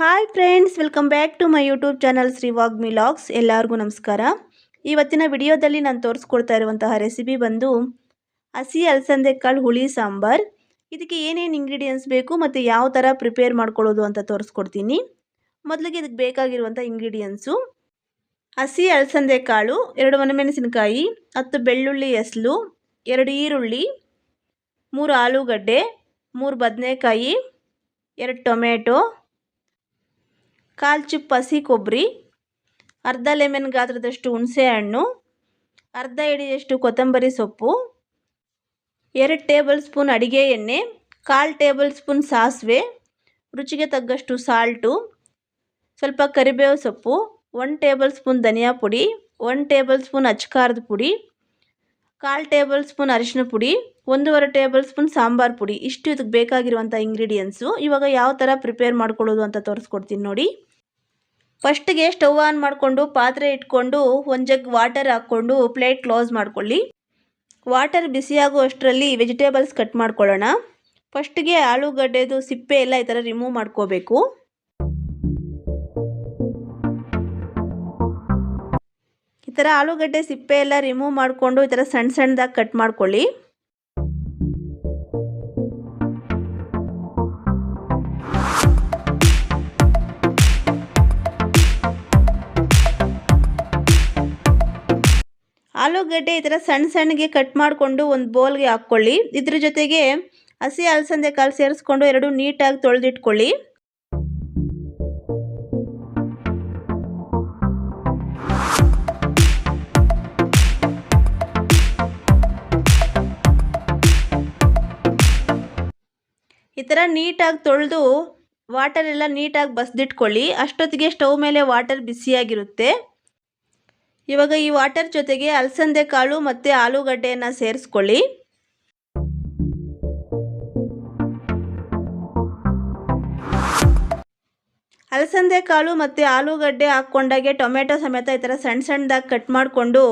Hi friends welcome back to my YouTube channel Shri Vagmi logs ಎಲ್ಲರಿಗೂ ನಮಸ್ಕಾರ. ಇವತ್ತಿನ ವಿಡಿಯೋದಲ್ಲಿ ನಾನು ತೋರಿಸ್ಕೊಡ್ತಾ ಇರುವಂತಹ ರೆಸಿಪಿ ಬಂದು ಹಸಿ ಅಲಸಂದೆ ಕಾಳು ಹುಳಿ ಸಾಂಬಾರ್. ಇದಕ್ಕೆ ಏನೇನು ಇಂಗ್ರೀಡಿಯೆಂಟ್ಸ್ ಬೇಕು ಮತ್ತು ಯಾವ ಥರ ಪ್ರಿಪೇರ್ ಮಾಡ್ಕೊಳ್ಳೋದು ಅಂತ ತೋರಿಸ್ಕೊಡ್ತೀನಿ. ಮೊದಲಿಗೆ ಇದಕ್ಕೆ ಬೇಕಾಗಿರುವಂಥ ಇಂಗ್ರೀಡಿಯೆಂಟ್ಸು ಹಸಿ ಅಲಸಂದೆ ಕಾಳು ಎರಡು ಒಣಮೆಣಸಿನಕಾಯಿ, ಹತ್ತು ಬೆಳ್ಳುಳ್ಳಿ ಎಸಲು ಎರಡು ಈರುಳ್ಳಿ, ಮೂರು ಆಲೂಗಡ್ಡೆ, ಮೂರು ಬದನೆಕಾಯಿ, ಎರಡು ಟೊಮೆಟೊ ಕಾಲು ಚಿಪ್ ಹಸಿ ಕೊಬ್ಬರಿ ಅರ್ಧ ಲೆಮನ್ ಗಾತ್ರದಷ್ಟು ಹುಣಸೆ ಹಣ್ಣು, ಅರ್ಧ ಹಿಡಿಯಷ್ಟು ಕೊತ್ತಂಬರಿ ಸೊಪ್ಪು, ಎರಡು ಟೇಬಲ್ ಸ್ಪೂನ್ ಅಡಿಗೆ ಎಣ್ಣೆ, ಕಾಲು ಟೇಬಲ್ ಸ್ಪೂನ್ ಸಾಸಿವೆ, ರುಚಿಗೆ ತಗ್ಗಷ್ಟು ಸಾಲ್ಟು, ಸ್ವಲ್ಪ ಕರಿಬೇವು ಸೊಪ್ಪು ಒನ್ ಟೇಬಲ್ ಸ್ಪೂನ್ ಧನಿಯಾ ಪುಡಿ ಒನ್ ಟೇಬಲ್ ಸ್ಪೂನ್ ಅಚ್ಕಾರದ ಪುಡಿ, ಕಾಲು ಟೇಬಲ್ ಸ್ಪೂನ್ ಅರಿಶಿನ ಪುಡಿ, ಒಂದೂವರೆ ಟೇಬಲ್ ಸ್ಪೂನ್ ಸಾಂಬಾರು ಪುಡಿ. ಇಷ್ಟು ಇದಕ್ಕೆ ಬೇಕಾಗಿರುವಂಥ ಇಂಗ್ರೀಡಿಯೆಂಟ್ಸು ಇವಾಗ ಯಾವ ಥರ ಪ್ರಿಪೇರ್ ಮಾಡ್ಕೊಳ್ಳೋದು ಅಂತ ತೋರಿಸ್ಕೊಡ್ತೀನಿ ನೋಡಿ. ಫಸ್ಟಿಗೆ ಸ್ಟವ್ ಆನ್ ಮಾಡಿಕೊಂಡು ಪಾತ್ರೆ ಇಟ್ಕೊಂಡು ಒಂದು ಜಗ್ ವಾಟರ್ ಹಾಕ್ಕೊಂಡು ಪ್ಲೇಟ್ ಕ್ಲೋಸ್ ಮಾಡ್ಕೊಳ್ಳಿ. ವಾಟರ್ ಬಿಸಿಯಾಗುವಷ್ಟರಲ್ಲಿ ವೆಜಿಟೇಬಲ್ಸ್ ಕಟ್ ಮಾಡ್ಕೊಳ್ಳೋಣ. ಫಸ್ಟ್ಗೆ ಆಲೂಗಡ್ಡೆದು ಸಿಪ್ಪೆ ಎಲ್ಲ ಈ ಥರ ರಿಮೂವ್ ಮಾಡ್ಕೋಬೇಕು. ಈ ಥರ ಆಲೂಗಡ್ಡೆ, ಸಿಪ್ಪೆ ಎಲ್ಲ ರಿಮೂವ್ ಮಾಡಿಕೊಂಡು ಈ ಥರ ಸಣ್ಣ ಸಣ್ಣದಾಗಿ ಕಟ್ ಮಾಡ್ಕೊಳ್ಳಿ. ಆಲೂಗಡ್ಡೆ ಈ ಥರ ಸಣ್ಣ ಸಣ್ಣಗೆ ಕಟ್ ಮಾಡಿಕೊಂಡು ಒಂದು ಬೌಲ್ಗೆ ಹಾಕ್ಕೊಳ್ಳಿ. ಇದ್ರ ಜೊತೆಗೆ ಹಸಿ ಅಲಸಂದೆ ಕಾಳು ಸೇರಿಸ್ಕೊಂಡು ಎರಡು ನೀಟಾಗಿ ತೊಳೆದಿಟ್ಕೊಳ್ಳಿ. ಈ ಥರ ನೀಟಾಗಿ ತೊಳೆದು ವಾಟರ್ ಎಲ್ಲ ನೀಟಾಗಿ ಬಸ್ದಿಟ್ಕೊಳ್ಳಿ. ಅಷ್ಟೊತ್ತಿಗೆ ಸ್ಟವ್ ಮೇಲೆ ವಾಟರ್ ಬಿಸಿಯಾಗಿರುತ್ತೆ. ಇವಾಗ ಈ ವಾಟರ್ ಜೊತೆಗೆ ಅಲಸಂದೆ ಕಾಳು ಮತ್ತು ಆಲೂಗಡ್ಡೆಯನ್ನು ಸೇರಿಸ್ಕೊಳ್ಳಿ. ಅಲಸಂದೆ ಕಾಳು ಮತ್ತು ಆಲೂಗಡ್ಡೆ ಹಾಕ್ಕೊಂಡಾಗೆ ಟೊಮೆಟೊ ಸಮೇತ ಈ ಥರ ಸಣ್ಣ ಸಣ್ಣದಾಗಿ ಕಟ್ ಮಾಡಿಕೊಂಡು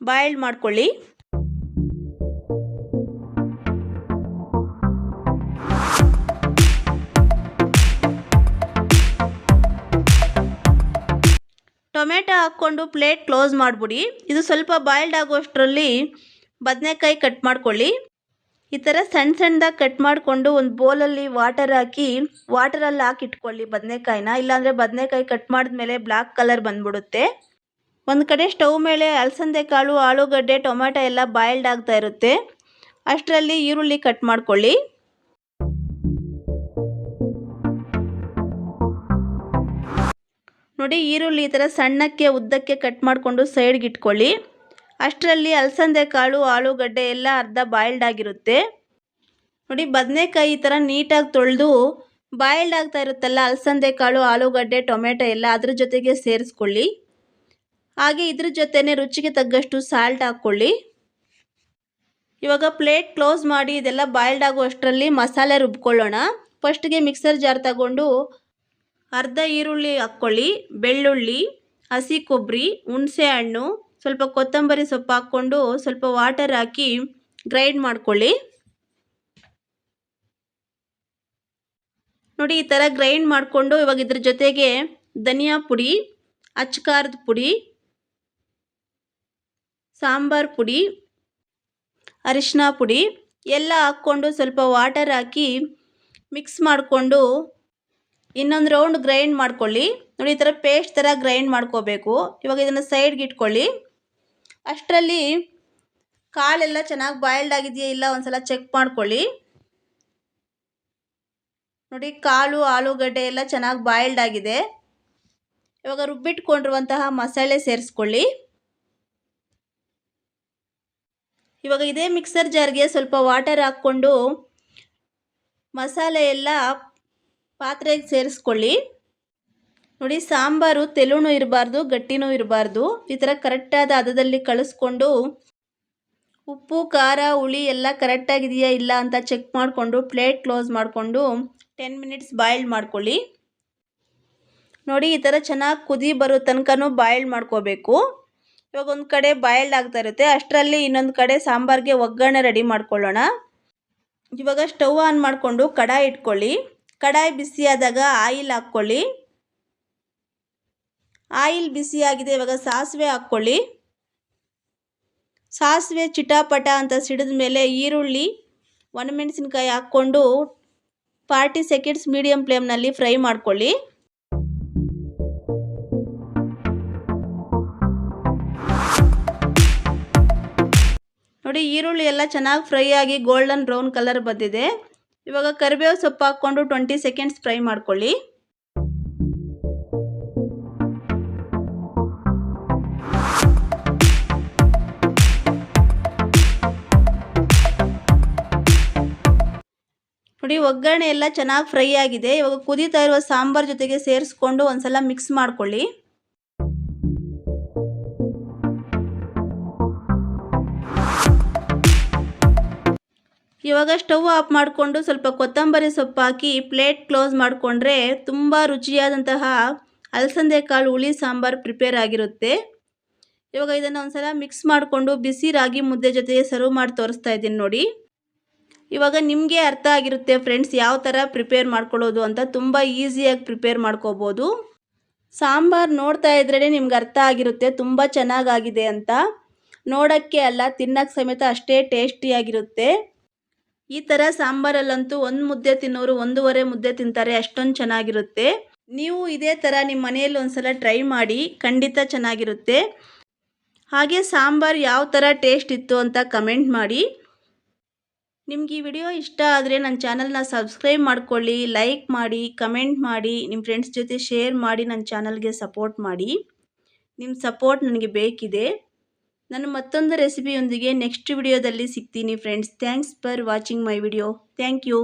ಬಾಯ್ಲ್ ಮಾಡ್ಕೊಳ್ಳಿ. ಟೊಮೆಟೊ ಹಾಕ್ಕೊಂಡು ಪ್ಲೇಟ್ ಕ್ಲೋಸ್ ಮಾಡಿಬಿಡಿ. ಇದು ಸ್ವಲ್ಪ ಬಾಯ್ಲ್ಡ್ ಆಗೋಷ್ಟರಲ್ಲಿ ಬದನೆಕಾಯಿ ಕಟ್ ಮಾಡ್ಕೊಳ್ಳಿ. ಈ ಥರ ಸಣ್ಣ ಸಣ್ಣದಾಗಿ ಕಟ್ ಮಾಡಿಕೊಂಡು ಒಂದು ಬೌಲಲ್ಲಿ ವಾಟರ್ ಹಾಕಿ ವಾಟರಲ್ಲಿ ಹಾಕಿ ಇಟ್ಕೊಳ್ಳಿ ಬದನೆಕಾಯಿನ. ಇಲ್ಲಾಂದರೆ ಬದನೆಕಾಯಿ ಕಟ್ ಮಾಡಿದ್ಮೇಲೆ ಬ್ಲ್ಯಾಕ್ ಕಲರ್ ಬಂದ್ಬಿಡುತ್ತೆ. ಒಂದು ಕಡೆ ಸ್ಟವ್ ಮೇಲೆ ಅಲಸಂದೆ ಕಾಳು, ಆಲೂಗಡ್ಡೆ, ಟೊಮೆಟೊ ಎಲ್ಲ ಬಾಯ್ಲ್ಡ್ ಆಗ್ತಾ ಇರುತ್ತೆ. ಅಷ್ಟರಲ್ಲಿ ಈರುಳ್ಳಿ ಕಟ್ ಮಾಡ್ಕೊಳ್ಳಿ. ನೋಡಿ ಈರುಳ್ಳಿ ಈ ಥರ ಸಣ್ಣಕ್ಕೆ ಉದ್ದಕ್ಕೆ ಕಟ್ ಮಾಡಿಕೊಂಡು ಸೈಡ್ಗೆ ಇಟ್ಕೊಳ್ಳಿ. ಅಷ್ಟರಲ್ಲಿ ಅಲಸಂದೆ ಕಾಳು, ಆಲೂಗಡ್ಡೆ ಎಲ್ಲ ಅರ್ಧ ಬಾಯ್ಲ್ಡ್ ಆಗಿರುತ್ತೆ. ನೋಡಿ ಬದನೆಕಾಯಿ ಈ ಥರ ನೀಟಾಗಿ ತೊಳೆದು ಬಾಯ್ಲ್ಡ್ ಆಗ್ತಾ ಇರುತ್ತಲ್ಲ, ಅಲಸಂದೆ ಕಾಳು, ಆಲೂಗಡ್ಡೆ, ಟೊಮೆಟೊ ಎಲ್ಲ ಅದ್ರ ಜೊತೆಗೆ ಸೇರಿಸ್ಕೊಳ್ಳಿ. ಹಾಗೆ ಇದ್ರ ಜೊತೆನೇ ರುಚಿಗೆ ತಗ್ಗಷ್ಟು ಸಾಲ್ಟ್ ಹಾಕ್ಕೊಳ್ಳಿ. ಇವಾಗ ಪ್ಲೇಟ್ ಕ್ಲೋಸ್ ಮಾಡಿ ಇದೆಲ್ಲ ಬಾಯ್ಲ್ಡ್ ಆಗುವಷ್ಟರಲ್ಲಿ ಮಸಾಲೆ ರುಬ್ಕೊಳ್ಳೋಣ. ಫಸ್ಟ್ಗೆ ಮಿಕ್ಸರ್ ಜಾರ್ ತಗೊಂಡು ಅರ್ಧ ಈರುಳ್ಳಿ ಹಾಕ್ಕೊಳ್ಳಿ, ಬೆಳ್ಳುಳ್ಳಿ, ಹಸಿ ಕೊಬ್ಬರಿ ಹುಣಸೆ ಹಣ್ಣು, ಸ್ವಲ್ಪ ಕೊತ್ತಂಬರಿ ಸೊಪ್ಪು ಹಾಕ್ಕೊಂಡು ಸ್ವಲ್ಪ ವಾಟರ್ ಹಾಕಿ ಗ್ರೈಂಡ್ ಮಾಡ್ಕೊಳ್ಳಿ. ನೋಡಿ ಈ ಥರ ಗ್ರೈಂಡ್ ಮಾಡಿಕೊಂಡು ಇವಾಗ ಇದ್ರ ಜೊತೆಗೆ ಧನಿಯಾ ಪುಡಿ ಅಚ್ಕಾರದ ಪುಡಿ, ಸಾಂಬಾರು ಪುಡಿ ಅರಿಶಿನ ಪುಡಿ, ಎಲ್ಲ ಹಾಕ್ಕೊಂಡು ಸ್ವಲ್ಪ ವಾಟರ್ ಹಾಕಿ ಮಿಕ್ಸ್ ಮಾಡಿಕೊಂಡು ಇನ್ನೊಂದು ರೌಂಡ್ ಗ್ರೈಂಡ್ ಮಾಡ್ಕೊಳ್ಳಿ. ನೋಡಿ ಈ ಥರ ಪೇಸ್ಟ್ ಥರ ಗ್ರೈಂಡ್ ಮಾಡ್ಕೋಬೇಕು. ಇವಾಗ ಇದನ್ನು ಸೈಡ್ಗೆ ಇಟ್ಕೊಳ್ಳಿ. ಅಷ್ಟರಲ್ಲಿ ಕಾಳೆಲ್ಲ ಚೆನ್ನಾಗಿ ಬಾಯ್ಲ್ಡ್ ಆಗಿದೆಯಾ ಇಲ್ಲ ಒಂದ್ಸಲ ಚೆಕ್ ಮಾಡ್ಕೊಳ್ಳಿ. ನೋಡಿ ಕಾಳು ಆಲೂಗಡ್ಡೆ ಎಲ್ಲ ಚೆನ್ನಾಗಿ ಬಾಯ್ಲ್ಡ್ ಆಗಿದೆ. ಇವಾಗ ರುಬ್ಬಿಟ್ಕೊಂಡಿರುವಂತಹ ಮಸಾಲೆ ಸೇರಿಸ್ಕೊಳ್ಳಿ. ಇವಾಗ ಇದೇ ಮಿಕ್ಸರ್ ಜಾರ್ಗೆ ಸ್ವಲ್ಪ ವಾಟರ್ ಹಾಕ್ಕೊಂಡು ಮಸಾಲೆ ಎಲ್ಲ ಪಾತ್ರೆಗೆ ಸೇರಿಸ್ಕೊಳ್ಳಿ. ನೋಡಿ, ಸಾಂಬಾರು ತೆಲುನು ಇರಬಾರ್ದು, ಗಟ್ಟಿನೂ ಇರಬಾರ್ದು. ಈ ಥರ ಕರೆಕ್ಟಾದ ಹದದಲ್ಲಿ ಕಳಿಸ್ಕೊಂಡು ಉಪ್ಪು, ಖಾರ, ಹುಳಿ ಎಲ್ಲ ಕರೆಕ್ಟಾಗಿದೆಯಾ ಇಲ್ಲ ಅಂತ ಚೆಕ್ ಮಾಡಿಕೊಂಡು, ಪ್ಲೇಟ್ ಕ್ಲೋಸ್ ಮಾಡಿಕೊಂಡು ಟೆನ್ ಮಿನಿಟ್ಸ್ ಬಾಯ್ಲ್ ಮಾಡ್ಕೊಳ್ಳಿ. ನೋಡಿ, ಈ ಥರ ಚೆನ್ನಾಗಿ ಕುದಿ ಬರೋ ತನಕನೂ ಬಾಯ್ಲ್ ಮಾಡ್ಕೋಬೇಕು. ಇವಾಗ ಒಂದು ಕಡೆ ಬಾಯ್ಲ್ಡ್ ಆಗ್ತಾ ಇರುತ್ತೆ. ಅಷ್ಟರಲ್ಲಿ ಇನ್ನೊಂದು ಕಡೆ ಸಾಂಬಾರಿಗೆ ಒಗ್ಗರಣೆ ರೆಡಿ ಮಾಡ್ಕೊಳ್ಳೋಣ. ಇವಾಗ ಸ್ಟವ್ ಆನ್ ಮಾಡಿಕೊಂಡು ಕಡಾಯಿ ಇಟ್ಕೊಳ್ಳಿ. ಕಡಾಯಿ ಬಿಸಿಯಾದಾಗ ಆಯಿಲ್ ಹಾಕ್ಕೊಳ್ಳಿ. ಆಯಿಲ್ ಬಿಸಿಯಾಗಿದೆ, ಇವಾಗ ಸಾಸಿವೆ ಹಾಕ್ಕೊಳ್ಳಿ. ಸಾಸಿವೆ ಚಿಟಾಪಟ ಅಂತ ಸಿಡಿದ ಮೇಲೆ ಈರುಳ್ಳಿ, ಒಣಮೆಣಸಿನ್ಕಾಯಿ ಹಾಕ್ಕೊಂಡು ಫಾರ್ಟಿ ಸೆಕೆಂಡ್ಸ್ ಮೀಡಿಯಂ ಫ್ಲೇಮ್ನಲ್ಲಿ ಫ್ರೈ ಮಾಡ್ಕೊಳ್ಳಿ. ನೋಡಿ, ಈರುಳ್ಳಿ ಎಲ್ಲ ಚೆನ್ನಾಗಿ ಫ್ರೈ ಆಗಿ ಗೋಲ್ಡನ್ ಬ್ರೌನ್ ಕಲರ್ ಬಂದಿದೆ. ಇವಾಗ ಕರಿಬೇವು ಸೊಪ್ಪು ಹಾಕ್ಕೊಂಡು ಟ್ವೆಂಟಿ ಸೆಕೆಂಡ್ಸ್ ಫ್ರೈ ಮಾಡ್ಕೊಳ್ಳಿ. ನೋಡಿ, ಒಗ್ಗರಣೆ ಎಲ್ಲ ಚೆನ್ನಾಗಿ ಫ್ರೈ ಆಗಿದೆ. ಇವಾಗ ಕುದೀತಾ ಇರುವ ಸಾಂಬಾರ್ ಜೊತೆಗೆ ಸೇರಿಸ್ಕೊಂಡು ಒಂದ್ಸಲ ಮಿಕ್ಸ್ ಮಾಡ್ಕೊಳ್ಳಿ. ಇವಾಗ ಸ್ಟವ್ ಆಫ್ ಮಾಡಿಕೊಂಡು ಸ್ವಲ್ಪ ಕೊತ್ತಂಬರಿ ಸೊಪ್ಪು ಹಾಕಿ ಪ್ಲೇಟ್ ಕ್ಲೋಸ್ ಮಾಡಿಕೊಂಡ್ರೆ ತುಂಬ ರುಚಿಯಾದಂತಹ ಅಲಸಂದೆ ಕಾಳು ಹುಳಿ ಸಾಂಬಾರು ಪ್ರಿಪೇರ್ ಆಗಿರುತ್ತೆ. ಇವಾಗ ಇದನ್ನು ಒಂದ್ಸಲ ಮಿಕ್ಸ್ ಮಾಡಿಕೊಂಡು ಬಿಸಿ ರಾಗಿ ಮುದ್ದೆ ಜೊತೆಗೆ ಸರ್ವ್ ಮಾಡಿ ತೋರಿಸ್ತಾ ಇದ್ದೀನಿ ನೋಡಿ. ಇವಾಗ ನಿಮಗೆ ಅರ್ಥ ಆಗಿರುತ್ತೆ ಫ್ರೆಂಡ್ಸ್ ಯಾವ ಥರ ಪ್ರಿಪೇರ್ ಮಾಡ್ಕೊಳ್ಳೋದು ಅಂತ ತುಂಬ ಈಸಿಯಾಗಿ ಪ್ರಿಪೇರ್ ಮಾಡ್ಕೋಬೋದು. ಸಾಂಬಾರು ನೋಡ್ತಾ ಇದ್ರೇ ನಿಮ್ಗೆ ಅರ್ಥ ಆಗಿರುತ್ತೆ, ತುಂಬ ಚೆನ್ನಾಗಾಗಿದೆ ಅಂತ. ನೋಡೋಕ್ಕೆ ಅಲ್ಲ, ತಿನ್ನೋಕ್ಕೆ ಸಮೇತ ಅಷ್ಟೇ ಟೇಸ್ಟಿಯಾಗಿರುತ್ತೆ ಈ ಥರ ಸಾಂಬಾರಲ್ಲಂತೂ ಒಂದು ಮುದ್ದೆ ತಿನ್ನೋರು ಒಂದೂವರೆ ಮುದ್ದೆ ತಿಂತಾರೆ, ಅಷ್ಟೊಂದು ಚೆನ್ನಾಗಿರುತ್ತೆ. ನೀವು ಇದೇ ಥರ ನಿಮ್ಮ ಮನೆಯಲ್ಲಿ ಒಂದ್ಸಲ ಟ್ರೈ ಮಾಡಿ, ಖಂಡಿತ ಚೆನ್ನಾಗಿರುತ್ತೆ. ಹಾಗೆ ಸಾಂಬಾರು ಯಾವ ಥರ ಟೇಸ್ಟ್ ಇತ್ತು ಅಂತ ಕಮೆಂಟ್ ಮಾಡಿ. ನಿಮ್ಗೆ ಈ ವಿಡಿಯೋ ಇಷ್ಟ ಆದರೆ ನನ್ನ ಚಾನಲ್ನ ಸಬ್ಸ್ಕ್ರೈಬ್ ಮಾಡ್ಕೊಳ್ಳಿ, ಲೈಕ್ ಮಾಡಿ, ಕಮೆಂಟ್ ಮಾಡಿ ನಿಮ್ಮ ಫ್ರೆಂಡ್ಸ್ ಜೊತೆ ಶೇರ್ ಮಾಡಿ ನನ್ನ ಚಾನಲ್ಗೆ ಸಪೋರ್ಟ್ ಮಾಡಿ. ನಿಮ್ಮ ಸಪೋರ್ಟ್ ನನಗೆ ಬೇಕಿದೆ. ನಾನು ಮತ್ತೊಂದು ರೆಸಿಪಿಯೊಂದಿಗೆ ನೆಕ್ಸ್ಟ್ ವಿಡಿಯೋದಲ್ಲಿ ಸಿಗ್ತೀನಿ friends thanks for watching my video thank you